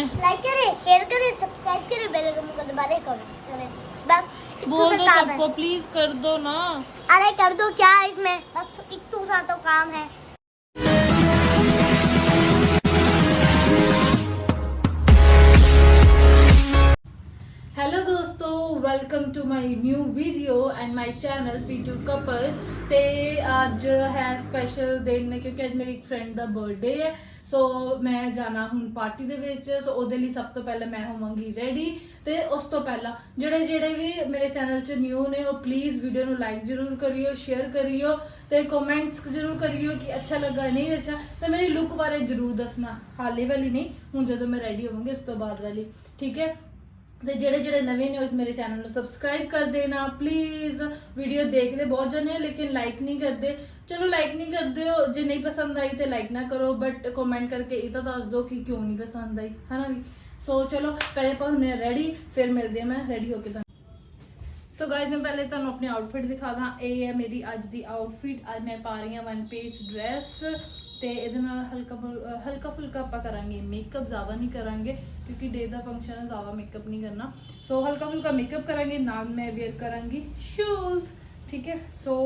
Like करें share करें subscribe करें बेल आइकन को दबा दें कमेंट करें। बस तो बोल दो सबको प्लीज़ कर दो ना। अरे कर दो क्या इसमें? बस तो एक तो सा तो काम है। हेलो दोस्तों welcome to my new video and my channel ਪੀਟੂ couple ਤੇ ਅੱਜ ਹੈ ਸਪੈਸ਼ਲ ਦਿਨ ਕਿਉਂਕਿ ਅੱਜ ਮੇਰੀ ਇੱਕ ਫਰੈਂਡ ਦਾ ਬਰਥਡੇ ਹੈ ਸੋ ਮੈਂ ਜਾਣਾ ਹੁਣ ਪਾਰਟੀ ਦੇ ਵਿੱਚ ਸੋ ਉਹਦੇ ਲਈ ਸਭ ਤੋਂ ਪਹਿਲਾਂ ਮੈਂ ਹੋਵਾਂਗੀ ਰੈਡੀ ਤੇ ਉਸ ਤੋਂ ਪਹਿਲਾਂ ਜਿਹੜੇ ਜਿਹੜੇ ਵੀ ਮੇਰੇ ਚੈਨਲ 'ਚ ਨਿਊ ਨੇ ਉਹ ਪਲੀਜ਼ ਵੀਡੀਓ ਨੂੰ ਲਾਈਕ ਜ਼ਰੂਰ ਕਰਿਓ ਸ਼ੇਅਰ ਕਰਿਓ ਤੇ ਕਮੈਂਟਸ ਜ਼ਰੂਰ ਕਰਿਓ ਕਿ ਅੱਛਾ ਲੱਗਾ ਨਹੀਂ ਅੱਛਾ ਤੇ ਮੇਰੀ ਲੁੱਕ ਬਾਰੇ ਜ਼ਰੂਰ ਦੱਸਣਾ ਹਾਲੇ ਵਾਲੀ ਨਹੀਂ ਹੁਣ ਜਦੋਂ ਮੈਂ ਰੈਡੀ ਹੋਵਾਂਗੀ ਉਸ ਤੋਂ ਬਾਅਦ ਵਾਲੀ ਠੀਕ ਹੈ ਤੇ ਜਿਹੜੇ ਜਿਹੜੇ ਨਵੇਂ ਨੇ ਉਹ ਮੇਰੇ ਚੈਨਲ ਨੂੰ ਸਬਸਕ੍ਰਾਈਬ ਕਰ ਦੇਣਾ। ਪਲੀਜ਼ ਵੀਡੀਓ ਦੇਖਦੇ ਬਹੁਤ ਜਣੇ ਆ, ਲੇਕਿਨ ਲਾਈਕ ਨਹੀਂ ਕਰਦੇ। ਚਲੋ ਲਾਈਕ ਨਹੀਂ ਕਰਦੇ ਹੋ ਜੇ ਨਹੀਂ ਪਸੰਦ ਆਈ ਤੇ ਲਾਈਕ ਨਾ ਕਰੋ ਬਟ ਕਮੈਂਟ ਕਰਕੇ ਇਹ ਤਾਂ ਦੱਸ ਦਿਓ ਕਿ ਕਿਉਂ ਨਹੀਂ ਪਸੰਦ ਆਈ ਹਨਾ ਵੀ? ਸੋ ਚਲੋ ਪਹਿਲੇ ਆਪਾਂ ਹੁੰਨੇ ਰੈਡੀ ਫਿਰ ਮਿਲਦੇ ਆ ਮੈਂ ਰੈਡੀ ਹੋ ਕੇ ਤਾਂ ਸੋ ਗਾਇਜ਼ ਮੈਂ ਪਹਿਲੇ ਤੁਹਾਨੂੰ ਆਪਣੀ ਆਊਟਫਿਟ ਦਿਖਾ ਦਾਂ। ਇਹ ਹੈ ਮੇਰੀ ਅੱਜ ਦੀ ਆਊਟਫਿਟ ਅੱਜ ਮੈਂ ਪਾ ਰਹੀ ਹਾਂ ਵਨ ਪੀਸ ਡਰੈਸ ਤੇ ਇਹਦੇ ਨਾਲ ਹਲਕਾ ਹਲਕਾ ਫੁਲਕਾ ਆਪਾਂ ਕਰਾਂਗੇ। ਮੇਕਅਪ ਜ਼ਿਆਦਾ ਨਹੀਂ ਕਰਾਂਗੇ, ਕਿਉਂਕਿ ਡੇ ਦਾ ਫੰਕਸ਼ਨ ਹੈ, ਜ਼ਿਆਦਾ ਮੇਕਅਪ ਨਹੀਂ ਕਰਨਾ। ਸੋ ਹਲਕਾ ਫੁਲਕਾ ਮੇਕਅਪ ਕਰਾਂਗੇ, ਨਾਲ ਮੈਂ ਵੇਅਰ ਕਰਾਂਗੀ ਸ਼ੂਜ਼ ਠੀਕ ਹੈ? So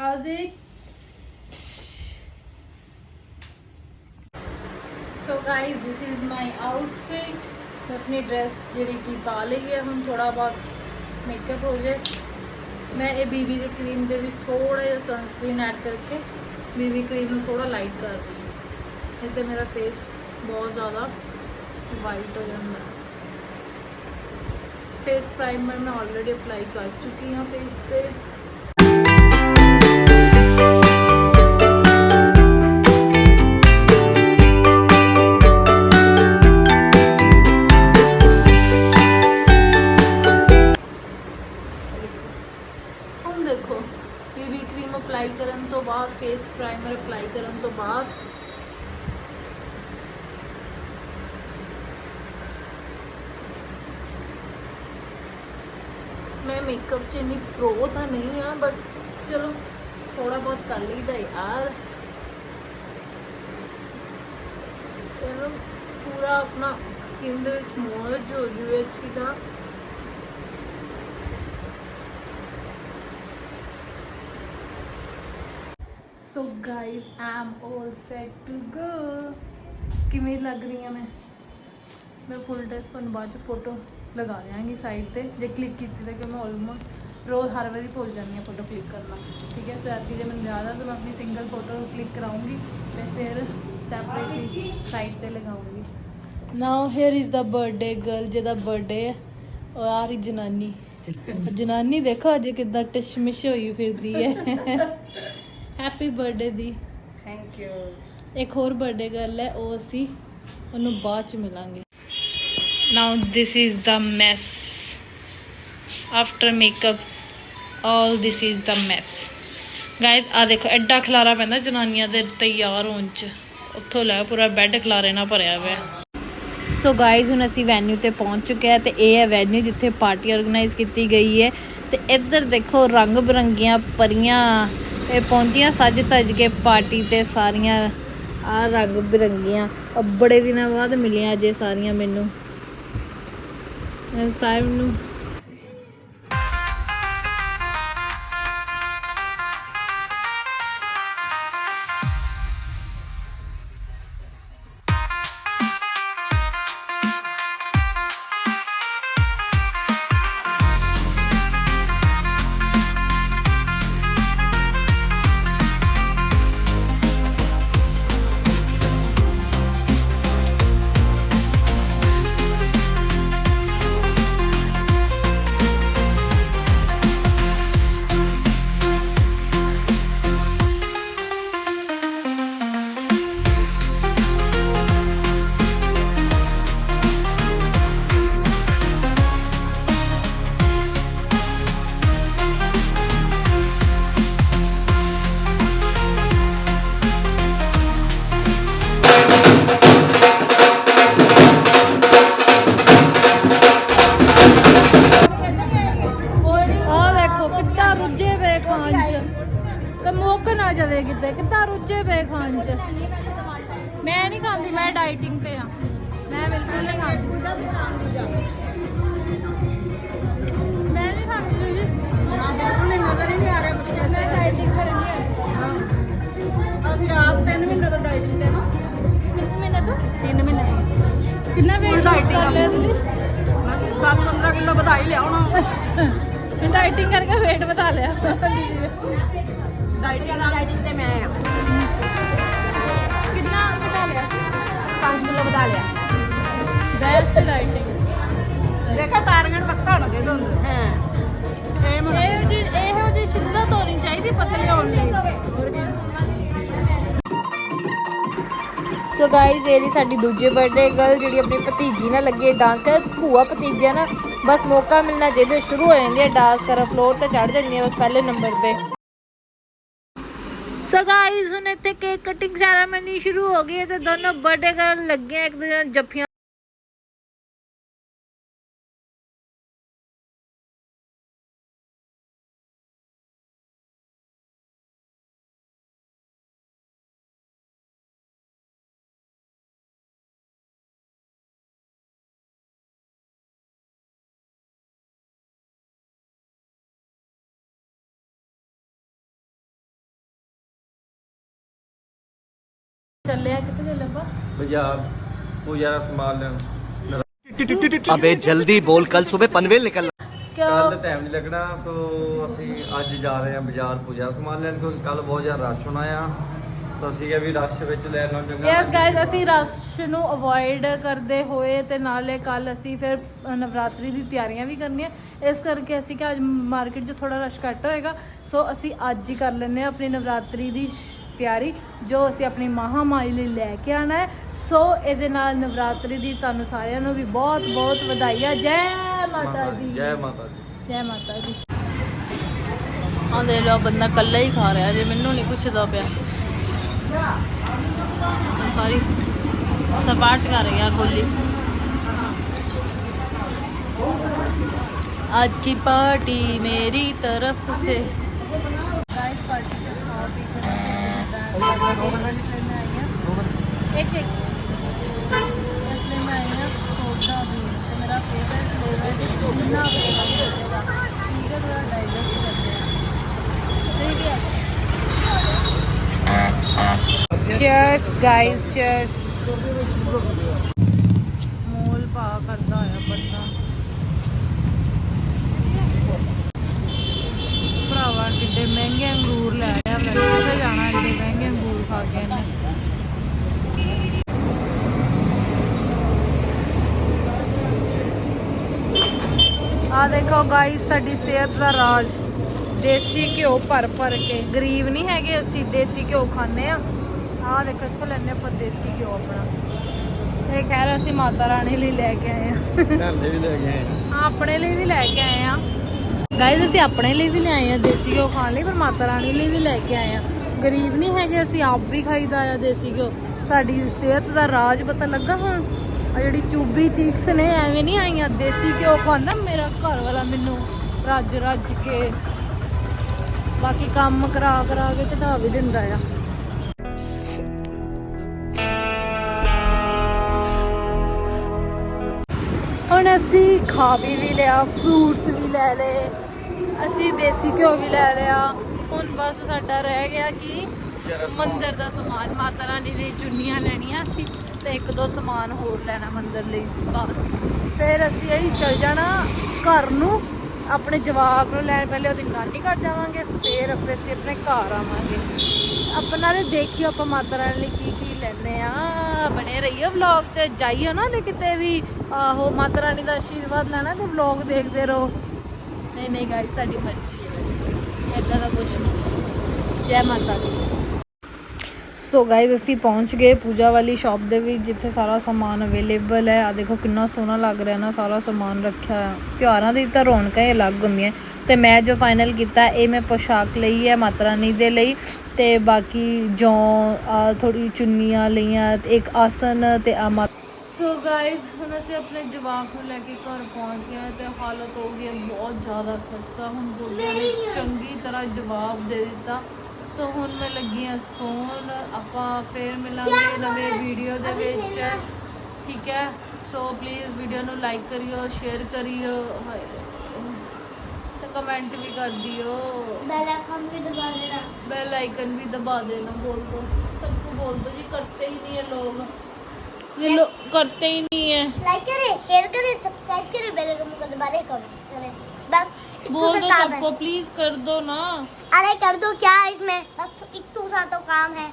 how's it so guys this is my outfit ਮੈਂ ਆਪਣੀ ਡਰੈਸ ਜਿਹੜੀ ਕਿ ਪਾ ਲਈ ਹੈ, ਹੁਣ ਥੋੜਾ ਬਹੁਤ ਮੇਕਅਪ ਹੋ ਜਾਏ। ਮੈਂ ਇਹ ਬੀਬੀ ਦੀ ਕਰੀਮ ਦੇ ਵਿੱਚ ਥੋੜਾ ਜਿਹਾ ਸਨਸਕ੍ਰੀਨ ਐਡ ਕਰਕੇ ਬੀਬੀ ਕਰੀਮ ਨੂੰ ਥੋੜਾ ਲਾਈਟ ਕਰ ਰਹੀ ਹਾਂ ਨਹੀਂ ਤੇ ਮੇਰਾ ਫੇਸ ਬਹੁਤ ਜ਼ਿਆਦਾ ਵਾਈਟ ਹੋ ਜਾਂਦਾ ਫੇਸ ਪ੍ਰਾਈਮਰ ਮੈਂ ਆਲਰੇਡੀ ਅਪਲਾਈ ਕਰ ਚੁੱਕੀ ਹਾਂ ਫੇਸ ਤੇ ਅਪਲਾਈ ਕਰਨ ਤੋਂ ਬਾਅਦ ਮੈਂ ਮੇਕਅਪ 'ਚ ਇੰਨੀ ਪ੍ਰੋ ਤਾਂ ਨਹੀਂ ਆ ਬਟ ਚਲੋ ਥੋੜਾ ਬਹੁਤ ਕਰ ਲਈਦਾ ਯਾਰ। ਚਲੋ, ਪੂਰਾ ਆਪਣਾ ਸਕਿਨ ਦੇ ਵਿੱਚ ਮੋਜ ਹੋ ਜੂਏ ਅੱਛੀ ਤਰ੍ਹਾਂ so guys I'm all set to go ਕਿਵੇਂ ਲੱਗ ਰਹੀ ਹਾਂ ਮੈਂ? ਮੈਂ ਫੁੱਲ ਡਰੈਸ ਤੁਹਾਨੂੰ ਬਾਅਦ ਚ ਫੋਟੋ ਲਗਾ ਦਿਆਂਗੀ ਸਾਈਡ ਤੇ, ਜੇ ਕਲਿੱਕ ਕੀਤੀ ਤਾਂ ਕਿ ਮੈਂ ਆਲਮੋਸਟ ਰੋਜ਼ ਹਰ ਵਾਰੀ ਭੁੱਲ ਜਾਂਦੀ ਹਾਂ ਫੋਟੋ ਕਲਿੱਕ ਕਰਨਾ ਠੀਕ ਹੈ ਸੋ ਜੇ ਮੈਨੂੰ ਯਾਦ ਆ ਤਾਂ ਮੈਂ ਆਪਣੀ ਸਿੰਗਲ ਫੋਟੋ ਕਲਿੱਕ ਕਰਾਉਂਗੀ, ਤੇ ਫਿਰ ਸੈਪਰੇਟਲੀ ਸਾਈਡ ਤੇ ਲਗਾਉਂਗੀ। Now here is the birthday girl ਜਿਹਦਾ ਬਰਥਡੇ ਹੈ ਉਹ ਆ ਰਹੀ ਜਨਾਨੀ। ਜਨਾਨੀ ਦੇਖੋ ਅਜੇ ਕਿਦਾਂ ਟਿਸ਼ਮਿਸ਼ ਹੋਈ ਫਿਰਦੀ ਹੈ। ਹੈਪੀ ਬਰਥਡੇ ਦੀ। ਥੈਂਕ ਯੂ ਇੱਕ ਹੋਰ ਬਰਥਡੇ ਗਰਲ ਹੈ ਉਹ ਅਸੀਂ ਉਹਨੂੰ ਬਾਅਦ ਚ ਮਿਲਾਂਗੇ। Now this is the mess after makeup all this is the mess guys ਆ ਦੇਖੋ ਐਡਾ ਖਲਾਰਾ ਪੈਂਦਾ ਜਨਾਨੀਆਂ ਦੇ ਤਿਆਰ ਹੋਣ ਚ। ਉੱਥੋਂ ਲੈ ਪੂਰਾ ਬੈੱਡ ਖਲਾਰੇ ਨਾਲ ਭਰਿਆ ਹੋਇਆ। ਸੋ ਗਾਇਜ਼ ਹੁਣ ਅਸੀਂ ਵੈਨਿਊ ਤੇ ਪਹੁੰਚ ਚੁੱਕੇ ਆ ਤੇ ਇਹ ਹੈ ਵੈਨਿਊ ਜਿੱਥੇ ਪਾਰਟੀ ਆਰਗੇਨਾਈਜ਼ ਕੀਤੀ ਗਈ ਹੈ। ਤੇ ਇੱਧਰ ਦੇਖੋ ਰੰਗ ਬਰੰਗੀਆਂ ਪਰੀਆਂ ਇਹ ਪਹੁੰਚੀਆਂ ਸੱਜ ਤੱਜ ਕੇ ਪਾਰਟੀ ਤੇ ਸਾਰੀਆਂ ਆ ਰੰਗ ਬਿਰੰਗੀਆਂ। ਬੜੇ ਦਿਨਾਂ ਬਾਅਦ ਮਿਲੀਆਂ ਜੇ ਸਾਰੀਆਂ ਮੈਨੂੰ। ਮੈਂ ਸਾਹਿਬ ਨੂੰ ਤੇ ਮੁੱਕ ਨਾ ਜਾਵੇ ਕਿਤੇ ਕਿੱਦਾਂ ਰੁੱਝੇ ਪਏ ਖਾਣ 'ਚ। ਮੈਂ ਨਹੀਂ ਖਾਂਦੀ ਮੈਂ ਡਾਈਟਿੰਗ ਤੇ ਆ। ਮੈਂ ਬਿਲਕੁਲ ਨਹੀਂ ਖਾਂਦੀ। ਪੂਜਾ ਬਤਾਉਂਦੀ ਜਾ। ਕਿੰਨਾ ਵੇਟ ਡਾਈਟਿੰਗ ਕਰ ਲਿਆ ਤੁਸੀਂ? 10 15 ਕਿਲੋ ਵਧਾ ਲਿਆ ਹੁਣ ਡਾਈਟਿੰਗ ਕਰਕੇ weight ਵਧਾ ਲਿਆ। ਡਾਈਟਿੰਗ ਡਾਈਟਿੰਗ ਤੇ ਮੈਂ ਆ। ਕਿੰਨਾ ਵਧਾ ਲਿਆ? 5 ਕਿਲੋ ਵਧਾ ਲਿਆ। ਬੈਸਟ ਡਾਈਟਿੰਗ ਦੇਖਾ ਟਾਰਗੇਟ ਪੱਕਾ ਹੋਣਾ ਚਾਹੀਦਾ ਹੁੰਦਾ। ਹਾਂ। ਏਮ ਇਹੋ ਜੀ ਇਹੋ ਜੀ ਸ਼ਿੰਦਾ ਤੋਣੀ ਚਾਹੀਦੀ ਪਤਲੀ ਹੋਣ ਲਈ। ਤੋ ਗਾਇਜ਼ ਇਹ ਰਹੀ ਸਾਡੀ ਦੂਜੀ ਬਰਥਡੇ ਗਰਲ ਜਿਹੜੀ ਆਪਣੀ ਭਤੀਜੀ ਨਾਲ ਲੱਗੀ ਡਾਂਸ ਕਰ ਭੂਆ ਭਤੀਜਾ ਨਾ ਬਸ ਮੌਕਾ ਮਿਲਣਾ ਚਾਹੀਦਾ ਸ਼ੁਰੂ ਹੋ ਜਾਂਦੀ ਹੈ ਡਾਂਸ ਕਰ ਫਲੋਰ ਤੇ ਚੜ ਜਾਂਦੀ ਹੈ ਬਸ ਪਹਿਲੇ ਨੰਬਰ ਤੇ। ਸੋ ਗਾਇਜ਼ ਹੁਣ ਇੱਥੇ ਕੇਕ ਕਟਿੰਗ ਸੈਰਾਮਨੀ ਸ਼ੁਰੂ ਹੋ ਗਈ ਹੈ ਤੇ ਦੋਨੋਂ ਬਰਥਡੇ ਕਰਨ ਲੱਗੇ ਆ, ਇੱਕ ਦੂਜੇ ਨਾਲ ਜੱਫੀਆਂ ਅਬੇ ਜਲਦੀ ਬੋਲ ਕੱਲ ਸਵੇਰ ਪਨਵੇਲ ਨਿਕਲ ਕੱਲ ਟਾਈਮ ਨਹੀਂ ਲੱਗਣਾ ਸੋ ਅਸੀਂ ਅੱਜ ਜਾ ਰਹੇ ਹਾਂ ਬਾਜ਼ਾਰ ਪੂਜਾ ਸਮਾਨ ਲੈਣ ਕਿਉਂਕਿ ਕੱਲ ਬਹੁਤ ਜ਼ਿਆਦਾ ਰਸ਼ ਹੋਣਾ ਆ। ਤਾਂ ਅਸੀਂ ਕਿਹਾ ਵੀ ਰਸ਼ ਵਿੱਚ ਲੈ ਲਾਂ ਚੰਗਾ। ਯੈਸ ਗਾਇਸ ਅਸੀਂ ਰਸ਼ ਨੂੰ ਅਵੋਇਡ ਕਰਦੇ ਹੋਏ ਤੇ ਨਾਲੇ ਕੱਲ ਅਸੀਂ ਫਿਰ ਨਵਰਾਤਰੀ ਦੀ ਤਿਆਰੀਆਂ ਵੀ ਕਰਨੀਆਂ। ਇਸ ਕਰਕੇ ਅਸੀਂ ਕਿ ਅੱਜ ਮਾਰਕੀਟ 'ਚ ਥੋੜਾ ਰਸ਼ ਘੱਟ ਹੋਏਗਾ। ਸੋ ਅਸੀਂ ਅੱਜ ਹੀ ਕਰ ਲੈਣੇ ਆਪਣੀ ਨਵਰਾਤਰੀ ਦੀ ਤਿਆਰੀ ਜੋ ਅਸੀਂ ਆਪਣੀ ਮਹਾਮਾਈ ਲਈ ਲੈ ਕੇ ਆਣਾ ਹੈ ਸੋ ਇਹਦੇ ਨਾਲ ਨਵਰਾਤਰੀ ਦੀ ਤੁਹਾਨੂੰ ਸਾਰਿਆਂ ਨੂੰ ਵੀ ਬਹੁਤ ਬਹੁਤ ਵਧਾਈਆਂ ਜੈ ਮਾਤਾ ਦੀ ਜੈ ਮਾਤਾ ਦੀ ਜੈ ਮਾਤਾ ਦੀ ਆ ਦੇ ਲੋ ਬੰਦਾ ਕੱਲਾ ਹੀ ਖਾ ਰਿਹਾ ਜੇ ਮੈਨੂੰ ਨਹੀਂ ਪੁੱਛਦਾ ਪਿਆ ਸਾਰੀ ਸਪਾਟ ਕਰ ਗਿਆ ਕੋਲੀ आज की पार्टी मेरी तरफ से कर एक एक इसलिए मैं आई हूँ सोडा भी तो मेरा फेवरेट फ्लेवर है पुदीना फ्लेवर मिलेगा ठीक है थोड़ा डाइजेस्ट करते हैं ठीक है ਚੀਅਰਸ ਗਾਇਜ਼ ਚੀਅਰਸ ਮੋਲ ਪਾ ਕਰਦਾ ਹੋਇਆ ਬੰਦਾ ਭਰਾਵਾ ਕਿੱਡੇ ਮਹਿੰਗੇ ਅੰਗੂਰ ਲੈ ਦੇਖੋ ਗਾਈਸ ਸਾਡੀ ਸਿਹਤ ਦਾ ਰਾਜ। ਦੇਸੀ ਘਿਓ ਭਰ ਭਰ ਕੇ। ਗਰੀਬ ਨਹੀਂ ਹੈਗੇ ਅਸੀਂ ਦੇਸੀ ਘਿਓ ਖਾਂਦੇ ਆ ਆ ਦੇਖੋ ਇੱਥੋਂ ਲੈਣੇ ਆਪਾਂ ਦੇਸੀ ਘਿਓ ਆਪਣਾ। ਇਹ ਰਹੇ ਅਸੀਂ ਮਾਤਾ ਰਾਣੀ ਲਈ ਲੈ ਕੇ ਆਏ ਆ ਘਰ ਦੇ ਵੀ ਲੈ ਗਏ ਹਾਂ, ਆਪਣੇ ਲਈ ਵੀ ਲੈ ਕੇ ਆਏ ਆ ਗਾਇਜ਼ ਅਸੀਂ ਆਪਣੇ ਲਈ ਵੀ ਲਿਆਏ ਆ ਦੇਸੀ ਘਿਓ ਖਾਣ ਲਈ ਪਰ ਮਾਤਾ ਰਾਣੀ ਲਈ ਵੀ ਲੈ ਕੇ ਆਏ ਆ ਗਰੀਬ ਨਹੀਂ ਹੈਗੇ ਅਸੀਂ ਆਪ ਵੀ ਖਾਈਦਾ ਆ ਦੇਸੀ ਘਿਓ। ਸਾਡੀ ਸਿਹਤ ਦਾ ਰਾਜ ਪਤਾ ਲੱਗਾ ਹੁਣ? ਆ ਜਿਹੜੀ ਚੂਬੀ ਚੀਕਸ ਨੇ, ਐਵੇਂ ਨਹੀਂ ਆਈਆਂ ਦੇਸੀ ਘਿਓ ਖਾਂਦਾ ਮੇਰਾ ਘਰ ਵਾਲਾ ਮੈਨੂੰ ਰੱਜ ਰੱਜ ਕੇ। ਬਾਕੀ ਕੰਮ ਕਰਾ ਕਰਾ ਕੇ ਘਟਾ ਵੀ ਦਿੰਦਾ ਆ। ਹੁਣ ਅਸੀਂ ਖਾ ਵੀ ਲਿਆ ਫਰੂਟਸ ਵੀ ਲੈ ਲਏ, ਅਸੀਂ ਦੇਸੀ ਘਿਓ ਵੀ ਲੈ ਲਿਆ। ਹੁਣ ਬਸ ਸਾਡਾ ਰਹਿ ਗਿਆ ਕਿ ਮੰਦਿਰ ਦਾ ਸਮਾਨ, ਮਾਤਾ ਰਾਣੀ ਲਈ ਚੁੰਨੀਆਂ ਲੈਣੀਆਂ ਸੀ। ਤੇ ਇੱਕ ਦੋ ਸਮਾਨ ਹੋਰ ਲੈਣਾ ਮੰਦਰ ਲਈ। ਬਸ। ਫਿਰ ਅਸੀਂ ਇਹ ਚਲ ਜਾਣਾ ਘਰ ਨੂੰ। ਆਪਣੇ ਜਵਾਬ ਨੂੰ ਲੈਣ ਪਹਿਲੇ ਉਹਦੀ ਨਾਨੀ ਘਰ ਜਾਵਾਂਗੇ, ਫਿਰ ਆਪਣੇ ਅਸੀਂ ਆਪਣੇ ਘਰ ਆਵਾਂਗੇ। ਆਪਣਾ ਨੇ ਦੇਖਿਓ ਆਪਾਂ ਮਾਤਾ ਰਾਣੀ ਲਈ ਕੀ ਕੀ ਲੈਣੇ ਆ। ਬਣੇ ਰਹੀਓ ਵਲੌਗ 'ਚ, ਜਾਈਓ ਨਾ ਤੇ ਕਿਤੇ ਵੀ। ਆਹੋ ਮਾਤਾ ਰਾਣੀ ਦਾ ਆਸ਼ੀਰਵਾਦ ਲੈਣਾ ਤੇ ਵਲੌਗ ਦੇਖਦੇ ਰਹੋ। ਨਹੀਂ ਨਹੀਂ ਗਾਇਸ ਤੁਹਾਡੀ ਮਰਜ਼ੀ ਹੈ ਵੈਸੇ। ਏਦਾਂ ਦਾ ਕੁਝ ਨਹੀਂ। ਜੈ ਮਾਤਾ ਦੀ ਸੋ ਗਾਇਜ਼ ਅਸੀਂ ਪਹੁੰਚ ਗਏ ਪੂਜਾ ਵਾਲੀ ਸ਼ਾਪ ਦੇ ਵਿੱਚ, ਜਿੱਥੇ ਸਾਰਾ ਸਮਾਨ ਅਵੇਲੇਬਲ ਹੈ। ਆ ਦੇਖੋ ਕਿੰਨਾ ਸੋਹਣਾ ਲੱਗ ਰਿਹਾ ਨਾ, ਸਾਰਾ ਸਮਾਨ ਰੱਖਿਆ ਹੋਇਆ। ਤਿਉਹਾਰਾਂ ਦੀ ਤਾਂ ਰੌਣਕਾਂ ਹੀ ਅਲੱਗ ਹੁੰਦੀਆਂ। ਤੇ ਮੈਂ ਜੋ ਫਾਈਨਲ ਕੀਤਾ, ਇਹ ਮੈਂ ਪੋਸ਼ਾਕ ਲਈ ਹੈ, ਮਾਤਾ ਰਾਣੀ ਦੇ ਲਈ। ਤੇ ਬਾਕੀ ਜੋ ਥੋੜੀ ਚੁੰਨੀਆਂ ਲਈਆਂ, ਇੱਕ ਆਸਨ ਤੇ ਆ ਸੋ ਗਾਇਸ ਹੁਣ ਅਸੀਂ ਆਪਣੇ ਜਵਾਬ ਨੂੰ ਲੈ ਕੇ ਘਰ ਪਹੁੰਚ ਗਏ ਹਾਂ ਤੇ ਹਾਲਤ ਹੋ ਗਈ ਬਹੁਤ ਜ਼ਿਆਦਾ ਖਸਤਾ। ਹੁਣ ਬੁੱਢਿਆਂ ਨੇ ਚੰਗੀ ਤਰ੍ਹਾਂ ਜਵਾਬ ਦੇ ਦਿੱਤਾ। ਸੋ ਹੁਣ ਮੈਂ ਲੱਗੀ ਹਾਂ ਸੌਣ ਆਪਾਂ ਫੇਰ ਮਿਲਾਂਗੇ ਨਵੇਂ ਵੀਡੀਓ ਦੇ ਵਿੱਚ ਠੀਕ ਹੈ ਸੋ ਪਲੀਜ਼ ਵੀਡੀਓ ਨੂੰ ਲਾਈਕ ਕਰਿਓ ਸ਼ੇਅਰ ਕਰਿਓ ਹਾਏ ਤੇ ਕਮੈਂਟ ਵੀ ਕਰ ਦਿਓ बेल आइकन भी दबा देना बेल आइकन भी दबा देना बोल दो सबको बोल दो जी करते ही नहीं है लोग ये लोग करते ही नहीं है लाइक करें शेयर करें सब्सक्राइब करें बेल आइकन को दबा दें कमेंट करें बस इतना बोल सा दो काम है। सबको प्लीज कर दो ना अरे कर दो क्या है इसमें बस इतना सा तो काम है